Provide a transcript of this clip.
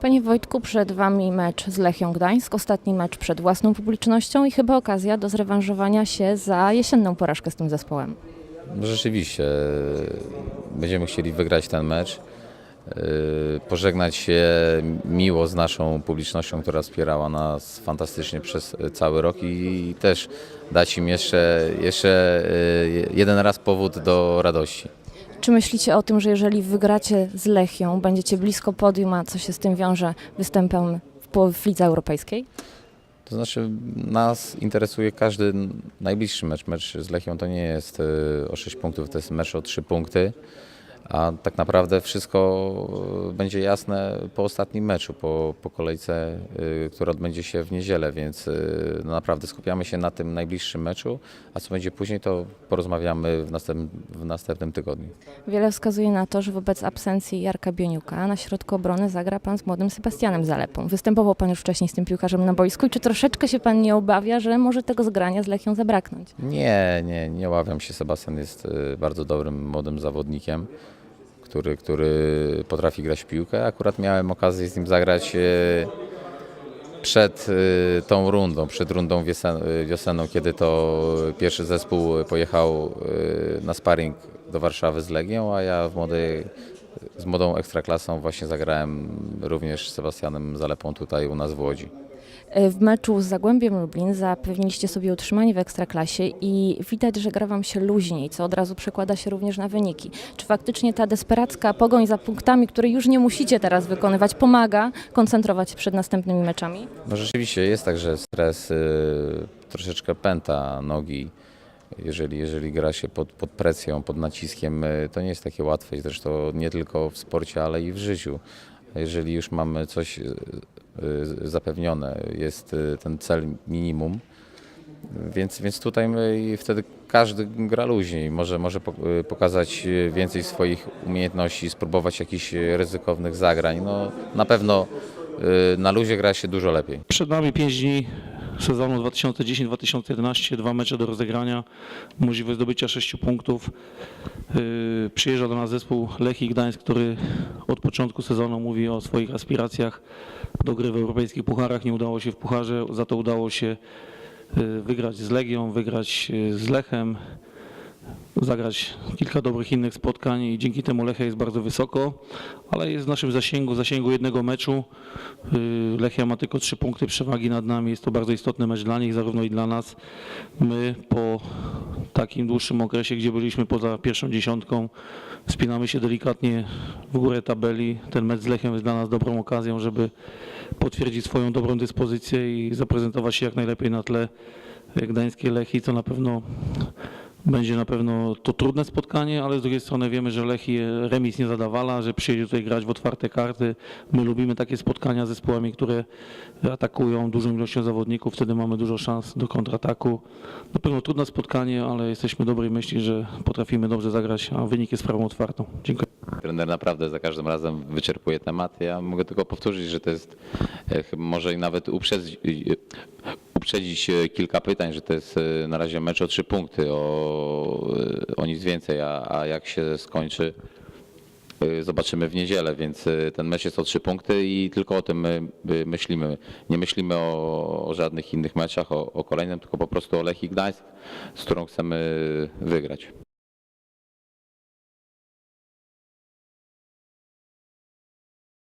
Panie Wojtku, przed Wami mecz z Lechią Gdańsk, ostatni mecz przed własną publicznością i chyba okazja do zrewanżowania się za jesienną porażkę z tym zespołem. No Rzeczywiście będziemy chcieli wygrać ten mecz, yy, pożegnać się miło z naszą publicznością, która wspierała nas fantastycznie przez cały rok i też dać im jeszcze, jeszcze yy, jeden raz powód do radości. Czy myślicie o tym, że jeżeli wygracie z Lechią, będziecie blisko podium, a co się z tym wiąże występem w, w lidze europejskiej? To znaczy nas interesuje każdy najbliższy mecz. Mecz z Lechią to nie jest y, o 6 punktów, to jest mecz o 3 punkty. A tak naprawdę wszystko y, będzie jasne po ostatnim meczu, po, po kolejce, y, która odbędzie się w niedzielę, więc y, no naprawdę skupiamy się na tym najbliższym meczu, a co będzie później to porozmawiamy w następnym, w następnym tygodniu. Wiele wskazuje na to, że wobec absencji Jarka Bioniuka na środku obrony zagra Pan z młodym Sebastianem Zalepą. Występował Pan już wcześniej z tym piłkarzem na boisku i czy troszeczkę się Pan nie obawia, że może tego zgrania z Lechią zabraknąć? Nie, nie, nie obawiam się. Sebastian jest bardzo dobrym młodym zawodnikiem, który, który potrafi grać w piłkę. Akurat miałem okazję z nim zagrać y, przed y, tą rundą, przed rundą y, wiosenną, kiedy to pierwszy zespół pojechał na sparring do Warszawy z Legią, a ja w młodej, z młodą ekstraklasą właśnie zagrałem również z Sebastianem Zalepą tutaj u nas w Łodzi. E, W meczu z Zagłębiem Lublin zapewniliście sobie utrzymanie w Ekstraklasie i widać, że gra Wam się luźniej, co od razu przekłada się również na wyniki. Czy faktycznie ta desperacka pogoń za punktami, której już nie musicie teraz wykonywać, pomaga koncentrować się przed następnymi meczami? No rzeczywiście jest tak, że stres y, troszeczkę pęta nogi. Jeżeli, jeżeli gra się pod, pod presją, pod naciskiem, y, to nie jest takie łatwe. Zresztą nie tylko w sporcie, ale i w życiu. Jeżeli już mamy coś zapewnione, jest y, ten cel minimum, więc, więc tutaj wtedy każdy gra luźniej, może, może y, pokazać y, więcej swoich umiejętności, spróbować jakichś y, ryzykownych zagrań. No, na pewno y, na luzie gra się dużo lepiej. Przed nami 5 dni sezonu 2010-2011, dwa mecze do rozegrania, możliwość zdobycia 6 punktów. Yy, Przyjeżdża do nas zespół Lechii Gdańsk, który od początku sezonu mówi o swoich aspiracjach do gry w europejskich pucharach. Nie udało się w pucharze, za to udało się yy, wygrać z Legią, wygrać yy, z Lechem, zagrać kilka dobrych innych spotkań i dzięki temu Lechia jest bardzo wysoko, ale jest w naszym zasięgu, zasięgu jednego meczu. Yy, Lechia ma tylko trzy punkty przewagi nad nami. Jest to bardzo istotny mecz dla nich, zarówno i dla nas. My po takim dłuższym okresie, gdzie byliśmy poza pierwszą dziesiątką, wspinamy się delikatnie w górę tabeli. Ten mecz z Lechem jest dla nas dobrą okazją, żeby potwierdzić swoją dobrą dyspozycję i zaprezentować się jak najlepiej na tle gdańskiej Lechii, co na pewno będzie na pewno to trudne spotkanie, ale z drugiej strony wiemy, że Lechii remis nie zadawala, że przyjedzie tutaj grać w otwarte karty. My lubimy takie spotkania z zespołami, które atakują dużą ilością zawodników, wtedy mamy dużo szans do kontrataku. Na pewno trudne spotkanie, ale jesteśmy dobrej myśli, że potrafimy dobrze zagrać, a wynik jest sprawą otwartą. Dziękuję. Trener naprawdę za każdym razem wyczerpuje temat. Ja mogę tylko powtórzyć, że to jest e, może i nawet uprzedzić, uprzedzić e, kilka pytań, że to jest e, na razie mecz o trzy punkty, o, e, o nic więcej, a, a jak się skończy, zobaczymy w niedzielę, więc ten mecz jest o trzy punkty i tylko o tym my myślimy. Nie myślimy o, o żadnych innych meczach, o, o kolejnym, tylko po prostu o Lechii Gdańsk, z którą chcemy wygrać.